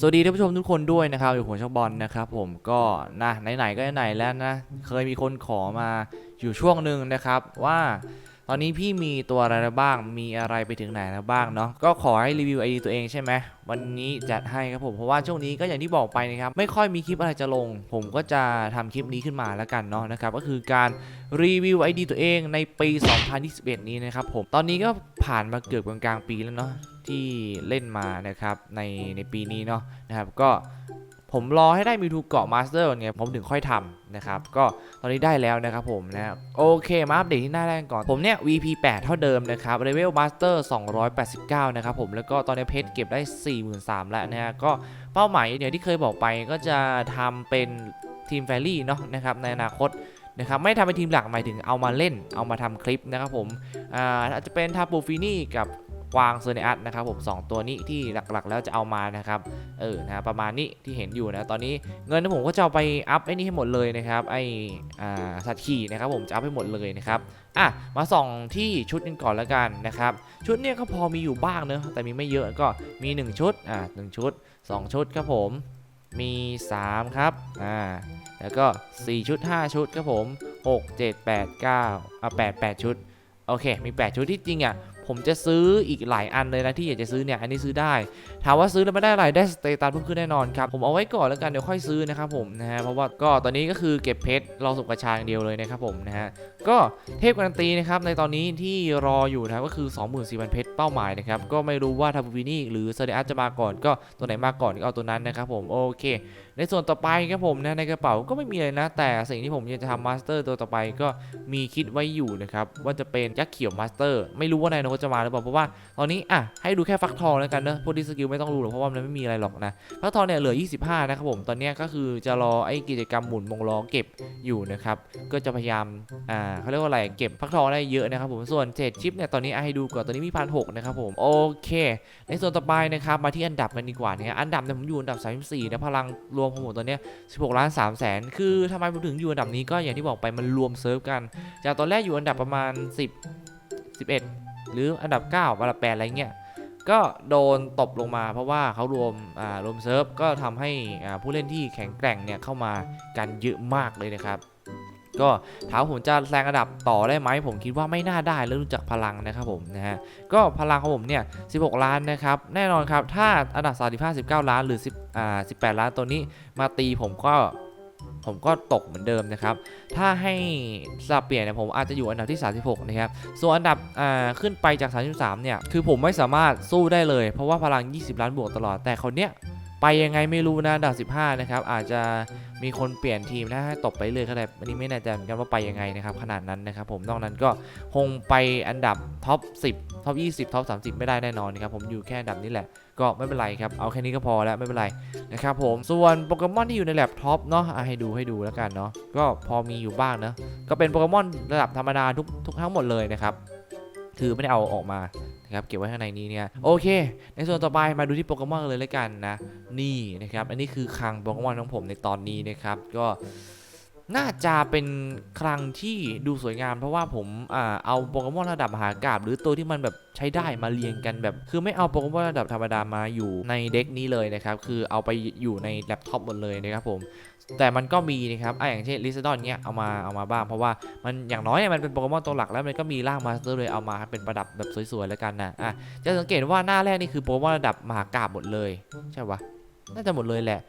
สวัสดีท่านผู้ชมทุกคนด้วยนะครับอยู่ผมช่องบอลนะครับผมก็นะไหนๆก็ไหนแล้วนะเคยมีคนขอมาอยู่ช่วงหนึ่งนะครับว่า ตอนนี้พี่มีตัวอะไรบ้าง มีอะไรไปถึงไหนแล้วบ้างเนาะ ก็ขอให้รีวิวไอดีตัวเองใช่ไหม วันนี้จัดให้ครับผม เพราะว่าช่วงนี้ก็อย่างที่บอกไปนะครับ ไม่ค่อยมีคลิปอะไรจะลง ผมก็จะทำคลิปนี้ขึ้นมาแล้วกันเนาะนะครับ ก็คือการรีวิวไอดีตัวเองในปี 2021 นี้นะครับผม ตอนนี้ก็ผ่านมาเกือบกลางๆปีแล้วเนาะที่เล่นมานะครับในในปีนี้เนาะนะครับก็ ผมรอให้ได้มิวทูเกาะมาสเตอร์เนี่ยผมถึงค่อยทำนะครับ ก็ตอนนี้ได้แล้วนะครับผมนะโอเคมาอัปเดตที่หน้าแรกก่อน ผมเนี่ย VP 8 เท่าเดิมนะครับเลเวลมาสเตอร์289 นะครับผมแล้วก็ตอนนี้เพชรเก็บได้ 43,000แล้วนะฮะก็เป้าหมายเนี่ยที่เคยบอกไปก็จะทำเป็นทีมแฟรี่เนาะนะครับในอนาคตนะครับไม่ทำเป็นทีมหลักหมายถึงเอามาเล่นเอามาทำคลิปนะครับผมอ่าอาจจะเป็นทาปูฟินี่กับ กวางเซเนอัสนะครับผม2ตัวนี้ที่หลักๆ แล้วจะเอามานะครับเออนะประมาณนี้ที่เห็นอยู่นะตอนนี้เงินที่ผมก็จะเอาไปอัพไอ้นี่ให้หมดเลยนะครับไอสัตว์ขี่นะครับผมจะอัพให้หมดเลยนะครับอะมาส่องที่ชุดกันก่อนแล้วกันนะครับชุดเนี่ยก็พอมีอยู่บ้างเนอะแต่มีไม่เยอะก็มี 1 ชุดอะหชุด 2 ชุดครับผมมี 3 ครับ อ่า แล้วก็ 4 ชุด 5 ชุดครับผม 6 7 8 9อะ8 8 ชุด โอเค มี 8 ชุดที่จริงอะ ผมจะซื้ออีกหลายอันเลยนะที่อยากจะซื้อเนี่ยอันนี้ซื้อได้ ถามว่าซื้อแล้วไม่ได้อะไรได้สเตตัสเพิ่มขึ้นแน่นอนครับผมเอาไว้ก่อนแล้วกันเดี๋ยวค่อยซื้อนะครับผมนะฮะเพราะว่าก็ตอนนี้ก็คือเก็บเพชรรอสุกกระชาอย่างเดียวเลยนะครับผมนะฮะก็เทพการันตีนะครับในตอนนี้ที่รออยู่นะครับก็คือ 24,000เพชรเป้าหมายนะครับก็ไม่รู้ว่าทาบูวินี่หรือเซเดอัสจะมาก่อน ก็ตัวไหนมาก่อนก็เอาตัวนั้นนะครับผมโอเค ในส่วนต่อไปครับผมนะในกระเป๋าก็ไม่มีอะไรนะ แต่สิ่งที่ผมอยากจะทำมาสเตอร์ตัวต่อไปก็มีคิดไว้อยู่นะครับว่าจะเป็นยักษ์เขียวมาสเตอร์ไม่รู้ว่านายโนจะมาหรือเปล่าเพราะว่าตอนนี้อะให้ดูแค่ฟักทองแล้วกันเนอะพวกดิสกิลไม่ต้องรู้หรอกเพราะว่ามันไม่มีอะไรหรอกนะฟักทองเนี่ยเหลือ 25 นะครับผมตอนนี้ก็คือจะรอไอ้กิจกรรมหมุนวงล้อเก็บอยู่นะครับก็จะพยายามอ่าเขาเรียกว่าอะไรเก็บฟักทองได้เยอะนะครับผมส่วนเศษชิปเนี่ยตอนนี้อะให้ดูก่อนตอนนี้มีพันหกนะครับผมโอเค ในส่วนต่อไปนะครับมาที่อันดับกันดีกว่านะฮะอันดับเนี่ยผมอยู่อันดับ 34นะพลังรวมของผมตอนนี้16ล้าน3แสนคือทำไมผมถึงอยู่อันดับนี้ก็อย่างที่บอกไปมันรวมเซิร์ฟกัน จากตอนแรกอยู่อันดับประมาณ 10 11 หรืออันดับ 9อันดับ8อะไรเงี้ยก็โดนตบลงมาเพราะว่าเขารวมอ่ารวมเซิร์ฟก็ทำให้อ่าผู้เล่นที่แข็งแกร่งเนี่ยเข้ามากันเยอะมากเลยนะครับ ก็ถามผมจะแซงอันดับต่อได้ไหมผมคิดว่าไม่น่าได้แล้วรู้จักพลังนะครับผมนะฮะก็พลังของผมเนี่ย 16 ล้านนะครับแน่นอนครับถ้าอันดับ35 19 ล้านหรือ10อ่า18 ล้านตัวนี้มาตีผมก็ผมก็ตกเหมือนเดิมนะครับ ถ้าให้สลับเปลี่ยนเนี่ยผมอาจจะอยู่อันดับที่ 36 นะครับ ส่วนอันดับอ่าขึ้นไปจาก 33 เนี่ย คือผมไม่สามารถสู้ได้เลย เพราะว่าพลัง 20 ล้านบวกตลอด แต่คนเนี้ย ไปยังไงไม่รู้นะอันดับ15 นะครับ อาจจะมีคนเปลี่ยนทีมนะตกไปเลยก็ได้อันนี้ไม่แน่ใจเหมือนกันว่าไปยังไงนะครับ ขนาดนั้นนะครับ ผมนอกนั้นก็คงไปอันดับท็อป 10ท็อป 20ท็อป 30 ไม่ได้แน่นอนนะครับผมอยู่แค่อันดับนี้แหละก็ไม่เป็นไรครับ เอาแค่นี้ก็พอแล้วไม่เป็นไรนะครับผม ส่วนโปเกมอนที่อยู่ในแล็ปท็อปเนาะะให้ดูให้ดูแล้วกันเนาะ ก็พอมีอยู่บ้างนะ ก็เป็นโปเกมอนระดับธรรมดาทุกทุกทั้งหมดเลยนะครับ คือไม่ได้เอาออกมา นะครับเก็บไว้ข้างในนี้เนี่ยโอเค ในส่วนต่อไปมาดูที่โปเกมอนเลยแล้วกันนะนี่นะครับอันนี้คือคลังโปเกมอนของผมในตอนนี้นะครับก็ น่าจะเป็นครั้งที่ดูสวยงาม เพราะว่าผมอ่าเอาโปเกมอนระดับมหากาบหรือตัวที่มันแบบใช้ได้มาเรียงกันแบบ คือไม่เอาโปเกมอนระดับธรรมดามาอยู่ในเด็กนี้เลยนะครับ คือเอาไปอยู่ในแล็ปท็อปหมดเลยนะครับผมแต่มันก็มีนะครับอะอย่างเช่นลิซดอนเนี้ยเอามาเอามาบ้างเพราะว่ามันอย่างน้อยเนี่ยมันเป็นโปเกมอนตัวหลักแล้วมันก็มีร่างมาสเตอร์เลยเอามาเป็นประดับแบบสวยๆแล้วกันนะอะจะสังเกตว่าหน้าแรกนี่คือโปเกมอนระดับมหากาบหมดเลยใช่ปะ น่าจะหมดเลยแหละ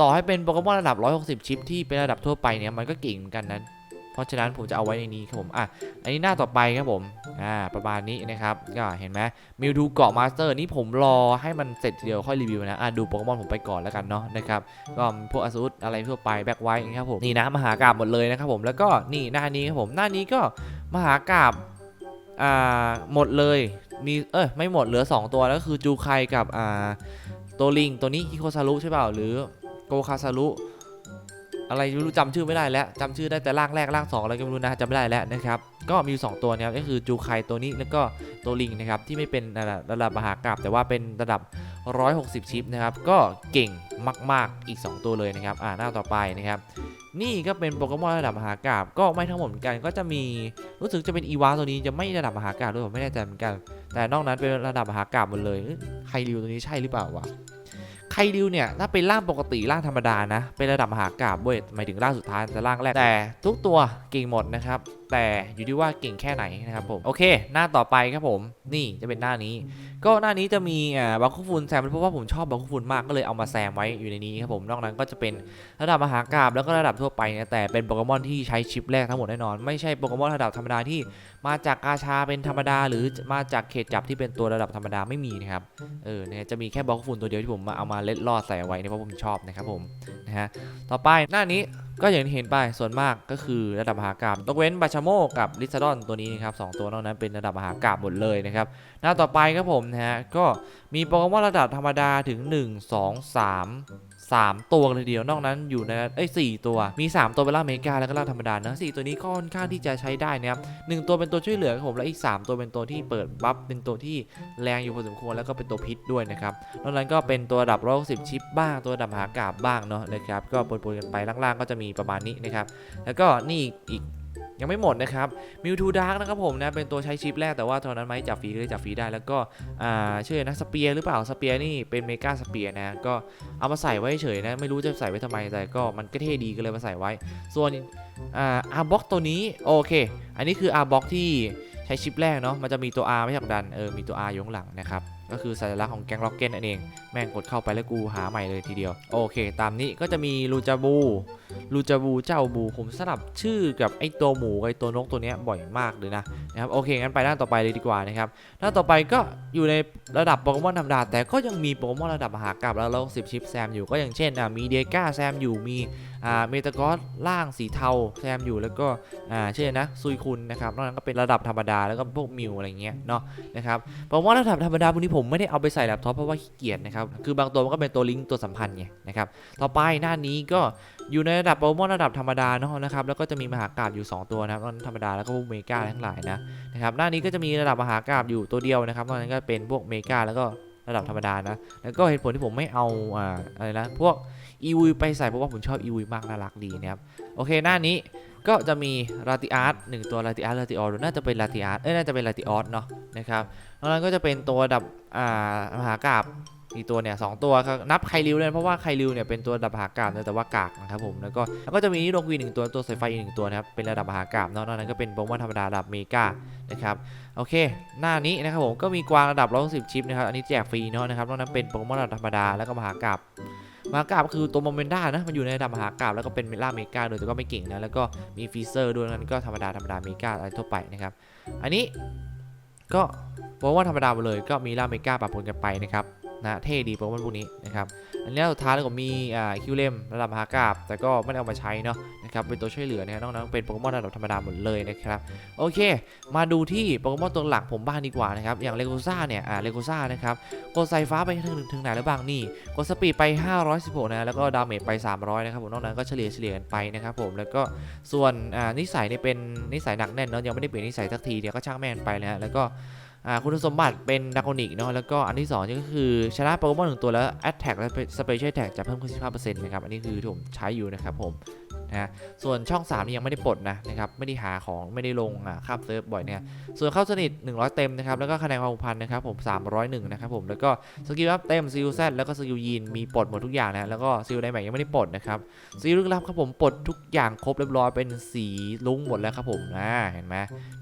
ต่อให้เป็นโปเกมอนระดับ 160 ชิปที่เป็นระดับทั่วไปเนี่ยมันก็เก่งเหมือนกันนะเพราะฉะนั้นผมจะเอาไว้ในนี้ครับผม อะ อันนี้หน้าต่อไปครับผม อ่า ประมาณนี้นะครับ ก็เห็นไหมมิวทูเกาะมาสเตอร์นี่ผมรอให้มันเสร็จทีเดียวค่อยรีวิวนะ อะดูโปเกมอนผมไปก่อนแล้วกันเนาะนะครับ ก็พวกอสูรอะไรทั่วไปแบ็คไวท์ครับผม นี่นะมหากราบหมดเลยนะครับผม แล้วก็นี่หน้านี้ครับผม หน้านี้ก็มหากราบอ่าหมดเลย มี เอ้ย ไม่หมดเหลือ 2 ตัวแล้วก็คือจูไคกับอ่า ตัวลิงตัวนี้ฮิโคซารุใช่เปล่าหรือโกคาซารุ อะไรไม่รู้จำชื่อไม่ได้แล้วจำชื่อได้แต่ร่างแรกร่างสองอะไรก็ไม่รู้นะจำไม่ได้แล้วนะครับก็มีอยู่สองตัวนะครับก็คือจูไคตัวนี้แล้วก็ตัวลิงนะครับที่ไม่เป็นระดับมหากราบแต่ว่าเป็นระดับ 160 ชิปนะครับก็เก่งมาก ๆอีก 2 ตัวเลยนะครับอ่าหน้าต่อไปนะครับนี่ก็เป็นโปเกมอนระดับมหากราบก็ไม่ทั้งหมดเหมือนกันก็จะมีรู้สึกจะเป็นอีวาตัวนี้จะไม่ระดับมหากราบด้วยผมไม่แน่ใจเหมือนกัน แต่นอกนั้นเป็นระดับมหากราบหมดเลยเอ้ยใครรีวิวตัวนี้ใช่หรือเปล่าวะ ไคริวเนี่ย ถ้าเป็นร่างปกติร่างธรรมดานะ เป็นระดับมหากราบเว้ยหมายถึงร่างสุดท้ายจะร่างแรกแต่ทุกตัวเก่งหมดนะครับแต่อยู่ที่ว่าเก่งแค่ไหนนะครับผมโอเค หน้าต่อไปครับผม นี่จะเป็นหน้านี้ ก็หน้านี้จะมีอ่าบัคคุฟุนแซมเพราะว่าผมชอบบัคคุฟุนมากก็เลยเอามาแซมไว้อยู่ในนี้ครับผมนอกนั้นก็จะเป็นระดับมหากาบแล้วก็ระดับทั่วไปนะแต่เป็นโปเกมอนที่ใช้ชิปแรกทั้งหมดแน่นอน ไม่ใช่โปเกมอนระดับธรรมดาที่มาจากกาชาเป็นธรรมดา หรือมาจากเขตจับที่เป็นตัวระดับธรรมดาไม่มีนะครับเออเนี่ยจะมีแค่บัคคุฟุนตัวเดียวที่ผมมาเอามาเล็ดลอดใส่เอาไว้เนี่ยเพราะผมชอบนะครับผมนะฮะต่อไปหน้านี้ ก็อย่างที่เห็นไปส่วนมากก็คือระดับมหากาบยกเว้นบาชาโมกับลิซาดอนตัวนี้นะครับสองตัวนอกนั้นเป็นระดับมหากาบหมดเลยนะครับ หน้าต่อไปครับผมนะฮะก็มีโปเกมอนระดับธรรมดาถึง 1 2 3 3 ตัวเลยเดียวนอกนั้นอยู่ในเอ้ยสตัวมี 3 ตัวเป็นล่างอเมริกาแล้วก็ล่างธรรมดานะสตัวนี้ก็ค่อนข้างที่จะใช้ได้นะครับหนึ่งตัวเป็นตัวช่วยเหลือครับผมและอีก 3 ตัวเป็นตัวที่เปิดบัฟเป็นตัวที่แรงอยู่พอสมควรแล้วก็เป็นตัวพิษด้วยนะครับนอกนั้นก็เป็นตัวดับร้อยสิบชิปบ้างตัวดับหากาบบ้างเนาะนะครับก็ปนๆกันไปล่างๆก็จะมีประมาณนี้นะครับแล้วก็นี่อีก ยังไม่หมดนะครับมิวทูดาร์กนะครับผมนะเป็นตัวใช้ชิปแรกแต่ว่าตอนนั้นไหมจับฟรีก็เลยจับฟรีได้แล้วก็อ่าชื่อนะสเปียร์หรือเปล่าสเปียร์นี่เป็นเมกาสเปียร์นะก็เอามาใส่ไว้เฉยนะไม่รู้จะใส่ไว้ทำไมแต่ก็มันก็เท่ดีก็เลยมาใส่ไว้ ส่วนอ่าอาร์บ็อกตัวนี้โอเค อันนี้คืออาร์บ็อกที่ใช้ชิปแรกเนาะมันจะมีตัว R ไม่ใช่ผลักดันเออมีตัว R อยู่ข้างหลังนะครับ ก็คือสัญลักษณ์ของแก๊งล็อกเก็ตนั่นเอง แม่งกดเข้าไปแล้วกูหาใหม่เลยทีเดียว โอเค ตามนี้ก็จะมีลูจาบูลูจาบูเจ้าบูผมสลับชื่อกับไอตัวหมูไอตัวนกตัวเนี้ยบ่อยมากเลยนะนะครับโอเคงั้นไปด้านต่อไปเลยดีกว่านะครับด้านต่อไปก็อยู่ในระดับโปเกมอนธรรมดาแต่ก็ยังมีโปเกมอนระดับมหากาบแล้วแล้วสิบชิปแซมอยู่ก็อย่างเช่นอ่ามีเดก้าแซมอยู่มีเมตากอสล่างสีเทาแซมอยู่แล้วก็เช่นนะซุยคุณนะครับนอกนั้นก็เป็นระดับธรรมดาแล้วก็พวกมิวอะไรเงี้ยเนาะนะครับโปเกมอนระดับธรรมดาพวกนี้ผมไม่ได้เอาไปใส่แล็ปท็อปเพราะว่าขี้เกียจนะครับคือบางตัวมันก็เป็นตัวลิงก์ตัวสัมพันธ์ไงนะครับต่อไปหน้านี้ก็อยู่ในระดับโปเกมอนระดับธรรมดาเนาะนะครับแล้วก็จะมีมหากราบอยู่ 2 ตัวนะครับธรรมดาแล้วก็พวกเมกาทั้งหลายนะนะครับหน้านี้ก็จะมีระดับมหากราบอยู่ตัวเดียวนะครับนอกนั้นก็เป็นพวกเมกาแล้วก็ ระดับธรรมดานะ แล้วก็เหตุผลที่ผมไม่เอาอ่าอะไรนะ พวกอีวีไปใส่เพราะว่าผมชอบอีวีมากน่ารักดีนะครับ โอเค หน้านี้ก็จะมีลาติอาร์ตหนึ่งตัวลาติอาร์ตลาติออร์น่าจะเป็นลาติอาร์ตเอ้ยน่าจะเป็นลาติออสเนาะนะครับแล้วก็จะเป็นตัวดับอ่ามหากราบ กตัวเนี่ยสองตัวครับนับไคริวเลยเพราะว่าไคริวเนี่ยเป็นตัวระดับมหากราบแต่ว่ากากนะครับผมแล้วก็แล้วก็จะมีนิโรกวีหนึ่งตัวตัวสายไฟอีกหนึ่งตัวนะครับเป็นระดับมหากราบเนอกนั้นก็เป็นโปเกมอนธรรมดาระดับเมกานะครับโอเค หน้านี้นะครับผมก็มีกวางระดับร้อยสิบชิปนะครับอันนี้แจกฟรีเนาะนะครับนอกนั้นเป็นโปเกมอนระดับธรรมดาแล้วก็มหากราบมหากราบคือตัวโมเมนด้านะมันอยู่ในระดับมหากราบแล้วก็เป็นเมล่าเมกาโดยแต่ก็ไม่เก่งนะแล้วก็มีฟีเซอร์ด้วยนั้นก็ธรรมดาธรรมดาเมกาอะไรทั่วไปนะครับอันนี้ก็โปเกมอนธรรมดาหมดเลยก็มีล่าเมกาปะปนกันไปนะครับ นะเท่ดีโปเกมอนพวกนี้นะครับอันนี้สุดท้ายแล้วก็มีอ่าคิวเลมระดับมหากราบแต่ก็ไม่ได้เอามาใช้เนาะนะครับเป็นตัวช่วยเหลือนะฮะนอกนั้เป็นโปเกมอนระดับธรรมดาหมดเลยนะครับโอเค มาดูที่โปเกมอนตัวหลักผมบ้างดีกว่านะครับอย่างเลโกซ่าเนี่ยอ่าเลโกซ่านะครับกดไซฟ้าไปถึงถึงไหนแล้วบ้างนี่กดสปีดไป 516นะแล้วก็ดาเมจไป 300นะครับผมนอกนั้นก็เฉลี่ยเฉลี่ยกันไปนะครับผมแล้วก็ส่วนอ่านิสัยเนี่ยเป็นนิสัยหนักแน่นเนาะยังไม่ได้เปลี่ยนนิสัยสักทีเดียวก็ช่างแม่นไปนะฮะแล้วก็ คุณสมบัติเป็นดากอนิกเนาะแล้วก็อันที่2นี่ก็คือชนะโปเกมอนหนึ่งตัวแล้วแอตแทกและสเปเชียลแท็กจะเพิ่มขึ้น15%นะครับ อันนี้คือที่ผมใช้อยู่นะครับผม นะส่วนช่อง 3 นี่ยังไม่ได้ปลดนะนะครับไม่ได้หาของไม่ได้ลงอ่าข้ามเซิร์ฟบ่อยเนี่ยส่วนเข้าสนิท 100 เต็มนะครับแล้วก็คะแนนความผูกพันนะครับผม 301 นะครับผมแล้วก็สกิลอัพเต็มซิลแซดแล้วก็สกิลยีนมีปลดหมดทุกอย่างนะแล้วก็ซิลไดแม็กยังไม่ได้ปลดนะครับซิลลึกลับครับผมปลดทุกอย่างครบเรียบร้อยเป็นสีลุ้งหมดแล้วครับผมอ่าเห็นไหม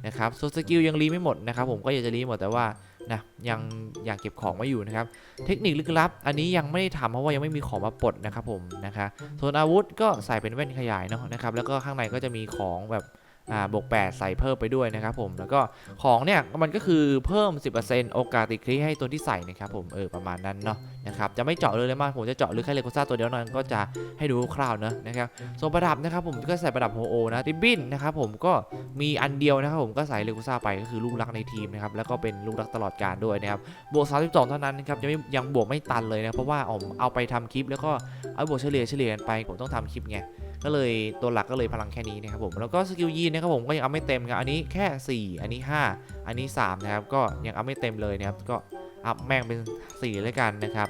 นะครับส่วนสกิลยังรีไม่หมดนะครับผมก็อยากจะรีหมดแต่ว่า นะยังอยากเก็บของไว้อยู่นะครับ เทคนิคลึกลับ อันนี้ยังไม่ได้ทำเพราะว่ายังไม่มีของมาปลดนะครับผมนะคะส่วนอาวุธก็ใส่เป็นแว่นขยายเนาะนะครับแล้วก็ข้างในก็จะมีของแบบ อ่าบวก8 ใส่เพิ่มไปด้วยนะครับผมแล้วก็ของเนี่ยมันก็คือเพิ่ม 10%โอกาสติดคลิกให้ตัวที่ใส่นะครับผมเออประมาณนั้นเนาะนะครับจะไม่เจาะเลยเลยมากผมจะเจาะลึกแค่เลโกซ่าตัวเดียวนั้นก็จะให้ดูคร่าวๆเนอะนะครับส่วนประดับนะครับผมก็ใส่ประดับโฮโอนะริบบิ้นนะครับผมก็มีอันเดียวนะครับผมก็ใส่เลโกซ่าไปก็คือลูกรักในทีมนะครับแล้วก็เป็นลูกรักตลอดการด้วยนะครับบวก 32 เท่านั้นนะครับยังไม่ยังบวกไม่ตันเลยนะเพราะว่าผมเอาไปทำคลิปแล้วก็เอาบวกเฉลี่ยเฉลี่ยกันไปผมต้องทำคลิปไง ก็เลยตัวหลักก็เลยพลังแค่นี้นะครับผมแล้วก็สกิลยีนนะครับผมก็ยังเอาไม่เต็มครับอันนี้แค่ 4 อันนี้ 5 อันนี้3นะครับก็ยังเอาไม่เต็มเลยนะครับก็อัพแม่งเป็น4เลยกันนะครับ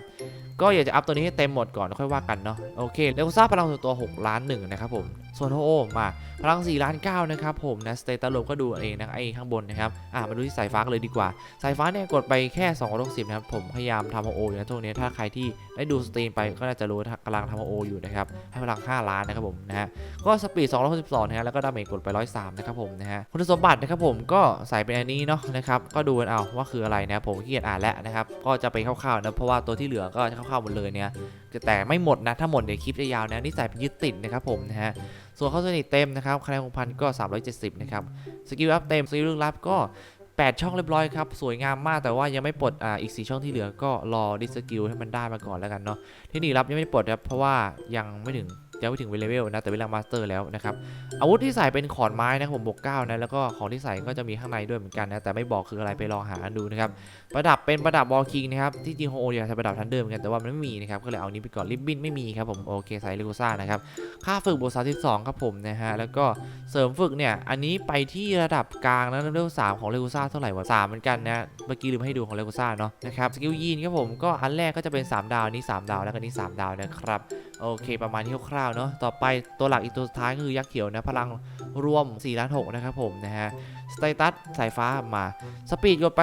ก็อยากจะอัพตัวนี้ให้เต็มหมดก่อนแล้วค่อยว่ากันเนาะโอเคเลโกซ่าพลังส่วนตัว 6 ล้านหนึ่งนะครับผม ส่วนโฮโอมาพลัง4ล้าน9นะครับผมนะสเตตัสลก็ดูเองนะไอ้ข้างบนนะครับอะมาดูที่สายฟ้าเลยดีกว่า สายฟ้าเนี่ยกดไปแค่260นะครับผมพยายามทำโออยู่นะตรงนี้ถ้าใครที่ได้ดูสตรีมไปก็น่าจะรู้ว่ากำลังทำโออยู่นะครับให้พลัง 5 ล้านนะครับผมนะฮะก็สปีด262นะฮะแล้วก็ดาเมจกดไป 103 นะครับผมนะฮะคุณสมบัตินะครับผมก็ใส่เป็นอันนี้เนาะนะครับก็ดูกันเอาว่าคืออะไรนะผมขี้เกียจอ่านแล้วนะครับก็จะไปคร่าวๆนะเพราะว่าตัวที่เหลือก็จะคร่าวๆหมดเลยเนี่ย แต่ไม่หมดนะ ถ้าหมดเดี๋ยวคลิปจะยาวนะนี่ใส่เป็นยึดติดนะครับผมนะฮะ ส่วนเข้าสนิทเต็มนะครับคะแนนของพันก็ 370 นะครับ สกิลอัพเต็ม สกิลลึกลับก็ 8 ช่องเรียบร้อยครับ สวยงามมากแต่ว่ายังไม่ปลดอ่าอีก 4 ช่องที่เหลือก็รอดิสกิลให้มันได้มาก่อนแล้วกันเนาะที่นี่รับยังไม่ปลดครับเพราะว่ายังไม่ถึง ยังไม่ถึงเลเวลนะแต่เวลามาสเตอร์แล้วนะครับอาวุธที่ใส่เป็นขอนไม้นะผมบวก9นะแล้วก็ของที่ใส่ก็จะมีข้างในด้วยเหมือนกันนะแต่ไม่บอกคืออะไรไปลองหาดูนะครับประดับเป็นประดับบอลคิงนะครับที่จริงโฮโออยากใช้ประดับทันเดิมกันแต่ว่ามันไม่มีนะครับก็เลยเอานี้ไปก่อนริบบิ้นไม่มีครับผมโอเคใส่เลโกซ่านะครับค่าฝึกบวก32ครับผมนะฮะแล้วก็เสริมฝึกเนี่ยอันนี้ไปที่ระดับกลางแล้วเลเวลสามของเลกูซ่าเท่าไหร่วะสามเหมือนกันนะเมื่อกี้ลืมให้ดูของเลกูซ่าเนาะนะครับสกิลยีนครับผมก็อันแรกก็จะเป็น 3 ดาวนี้ 3 ดาวแล้วก็นี้ 3 ดาวนะครับโอเค ประมาณนี้คร่าวเนาะต่อไปตัวหลักอีกตัวสุดท้ายคือยักษ์เขียวนะพลังรวม4ล้าน6นะครับผมนะฮะสเตตัสสายฟ้ามาสปีดกดไป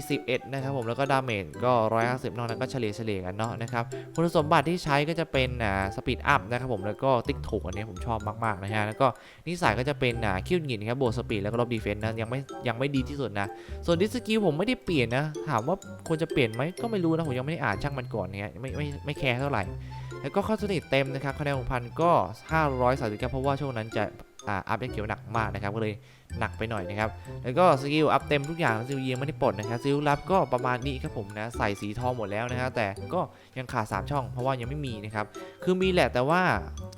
241 นะครับผมแล้วก็ดาเมจก็ 150 นอกนั้นก็เฉลี่ยเฉลี่ยกันเนาะนะครับคุณสมบัติที่ใช้ก็จะเป็นอ่าสปีดอัพนะครับผมแล้วก็ติ๊กถูกอันนี้ผมชอบมากๆนะฮะแล้วก็นิสัยก็จะเป็นอ่าคิวหงินครับบวกสปีดแล้วก็ลบดีเฟนต์นะยังไม่ยังไม่ดีที่สุดนะ ส่วนดิสกิลผมไม่ได้เปลี่ยนนะถามว่าควรจะเปลี่ยนไหมก็ไม่รู้นะผมยังไม่ได้อ่านช่างมันก่อนเนี่ยไม่ไม่ไม่แคร์เท่าไหร่ แล้วก็เข้าสนิทเต็มนะครับคะแนนของพันก็539เพราะว่าช่วงนั้นจะอ่าอัพได้เกี่ยวหนักมากนะครับก็เลยหนักไปหน่อยนะครับแล้วก็สกิลอัพเต็มทุกอย่างสกิลยิงไม่ได้ปลดนะครับสกิลรับก็ประมาณนี้ครับผมนะใส่สีทองหมดแล้วนะครับแต่ก็ยังขาด3ช่อง เพราะว่ายังไม่มีนะครับคือมีแหละแต่ว่า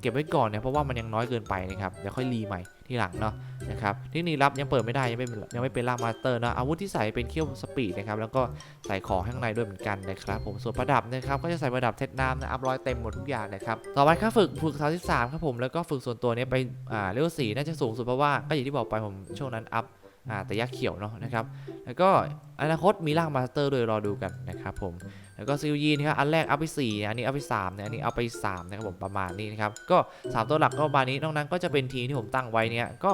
เก็บไว้ก่อนเนี่ยเพราะว่ามันยังน้อยเกินไปนะครับเดี๋ยวค่อยรีใหม่ ที่หลังเนาะนะครับที่นี่รับยังเปิดไม่ได้ยังไม่ยังไม่เป็นล่างมาสเตอร์เนาะอาวุธที่ใส่เป็นเขี้ยวสปีดนะครับแล้วก็ใส่ของข้างในด้วยเหมือนกันนะครับผมส่วนประดับนะครับก็จะใส่ประดับเท็ดน้ำนะอัพร้อยเต็มหมดทุกอย่างนะครับต่อไปค่าฝึกฝึกสามสิบสามครับผมแล้วก็ฝึกส่วนตัวเนี้ยไปอ่าเลเวลสี่น่าจะสูงสุดเพราะว่าก็อย่างที่บอกไปผมช่วงนั้นอัพอ่าแต่ยักษ์เขียวเนาะนะครับแล้วก็อนาคตมีร่างมาสเตอร์โดยรอดูกันนะครับผม แล้วก็ซิลยีนครับอันแรกเอัพไป4อันนี้เอัพไป3เนี่ยอันนี้เอาไป3นะครับผมประมาณนี้นะครับก็3ตัวหลักก็ประมาณนี้นอกนั้นก็จะเป็นทีมที่ผมตั้งไว้เนี่ยก็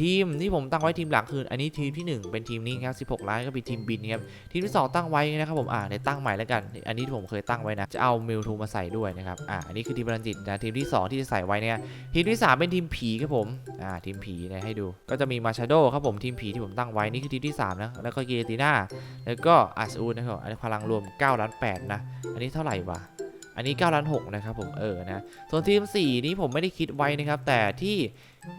ทีมที่ผมตั้งไว้ทีมหลักคืออันนี้ทีมที่ 1 เป็นทีมนี้ครับ16 ล้านก็เป็นทีมบินครับทีมที่ 2 ตั้งไว้นะครับผมอ่าในตั้งใหม่แล้วกัน อันนี้ที่ผมเคยตั้งไว้นะจะเอามิลทูมาใส่ด้วยนะครับอ่าอันนี้คือทีมบรันจิตนะทีมที่ 2 ที่จะใส่ไว้เนี่ยทีมที่ 3 เป็นทีมผีครับผมอ่าทีมผีนะให้ดู ก็จะมีมาชาโดครับผมทีมผีที่ผมตั้งไว้นี่คือทีมที่3นะแล้วก็เกติน่าแล้วก็อาซูนะครับอันนี้พลังรวม 9 ล้าน8นะ อันนี้เท่าไหร่วะ อันนี้9ล้าน6นะครับผม เออ นะ ส่วนทีม 4 นี้ผมไม่ได้คิดไว้นะครับ แต่ที่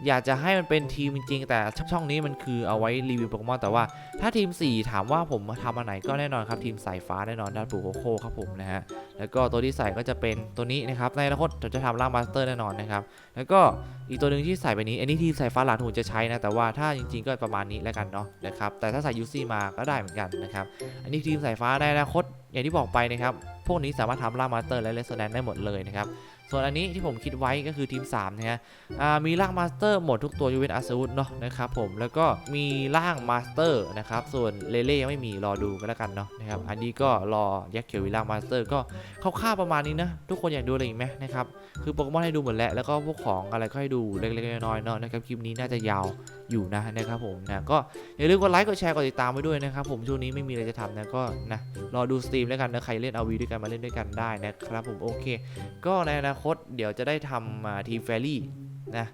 อยากจะให้มันเป็นทีมจริงๆ แต่ช่องนี้มันคือเอาไว้รีวิวโปเกมอนแต่ว่าถ้าทีม 4 ถามว่าผมทำอันไหนก็แน่นอนครับทีมสายฟ้าแน่นอนด้านปูโคโค่ครับผมนะฮะแล้วก็ตัวที่ใส่ก็จะเป็นตัวนี้นะครับในอนาคตจะทำร่างมาสเตอร์แน่นอนนะครับแล้วก็อีกตัวหนึ่งที่ใส่ไปนี้อันนี้ทีมสายฟ้าหลานหูจะใช้นะแต่ว่าถ้าจริง ๆ ก็ประมาณนี้แล้วกันเนาะนะครับแต่ถ้าใส่ยูซี่มาก็ได้เหมือนกันนะครับอันนี้ทีมสายฟ้าในอนาคตอย่างที่บอกไปนะครับพวกนี้สามารถทำร่างมาสเตอร์และเลสแนนได้หมดเลยนะครับ ส่วนอันนี้ที่ผมคิดไว้ก็คือทีม3นะฮะมีร่างมาสเตอร์หมดทุกตัวยูเวนอาซูดเนาะนะครับผมแล้วก็มีร่างมาสเตอร์นะครับส่วนเลเล่ยังไม่มีรอดูกันแล้วกันเนาะนะครับอันนี้ก็รอยักษ์เขียววิลล่างมาสเตอร์ก็คร่าวๆประมาณนี้นะทุกคนอยากดูอะไรอีกไหมนะครับคือโปเกมอนให้ดูหมดแล้วแล้วก็พวกของอะไรก็ให้ดูเล็กๆน้อยๆเนาะนะครับคลิปนี้น่าจะยาวอยู่นะนะครับผมนะก็อย่าลืมกดไลค์กดแชร์กดติดตามไว้ด้วยนะครับผมช่วงนี้ไม่มีอะไรจะทำนะก็นะรอดูสตรีมแล้วกันนะใครเล่นเอาวีด้วยกันมาเล่นด้วยกันได้นะครับผมโอเค ก็ในอนาคตเดี๋ยวจะได้ทำมาทีมแฟรี่นะ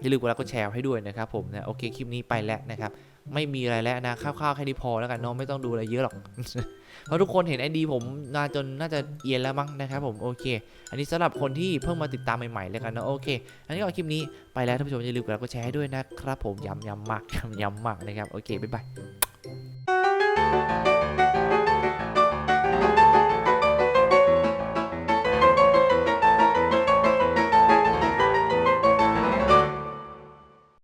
อย่าลืมกดไลค์กดแชร์ให้ด้วยนะครับผมนะโอเคคลิปนี้ไปแล้วนะครับไม่มีอะไรแล้วนะคร่าวๆแค่นี้พอแล้วกันเนาะไม่ต้องดูอะไรเยอะหรอก เพราะทุกคนเห็นไอดีผมนานจนน่าจะเอียนแล้วมั้งนะครับผมโอเค อันนี้สำหรับคนที่เพิ่งมาติดตามใหม่ๆแล้วกันเนาะโอเค อันนี้ก็คลิปนี้ไปแล้วท่านผู้ชมอย่าลืมกดไลค์กดแชร์ให้ด้วยนะครับผมย้ำย้ำมากย้ำย้ำมากนะครับโอเคบ๊ายบาย